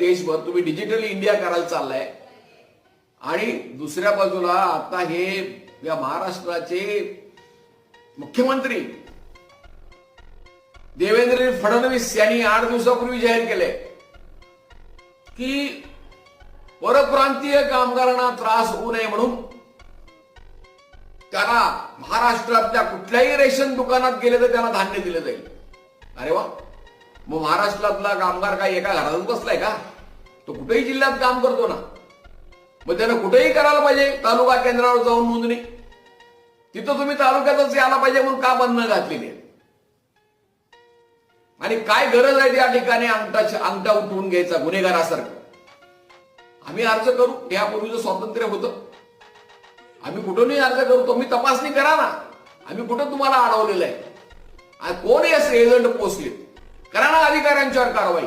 देशभर तुम्ही digital India करायला चाललाय. आणि दुसऱ्या बाजूला आता हे या महाराष्ट्राचे मुख्यमंत्री देवेंद्र फडणवीस यांनी आठ दिवसापूर्वी जाहीर केले की परप्रांतीय कामगारांना त्रास होऊ नये म्हणून त्यांना महाराष्ट्रातल्या कुठल्याही रेशन दुकानात गेले तर त्यांना धान्य दिलं जाईल. अरे वा. मग महाराष्ट्रातला कामगार काय एका घरातच बसलाय का? तो कुठेही जिल्ह्यात काम करतो ना. मग त्यानं कुठेही करायला पाहिजे तालुका केंद्रावर जाऊन नोंदणी. तिथं तुम्ही तालुक्यातच यायला पाहिजे म्हणून का बंधनं घातलेली आहेत आणि काय गरज आहे त्या ठिकाणी अंगठा अंगठा उठवून घ्यायचा गुन्हेगारासारखं? आम्ही अर्ज करू यापूर्वीचं स्वातंत्र्य होतं. आम्ही कुठूनही अर्ज करू तुम्ही तपासणी करा ना. आम्ही कुठं तुम्हाला अडवलेलं आहे? कोण असे एजंट पोचले करा ना अधिकाऱ्यांच्यावर कारवाई.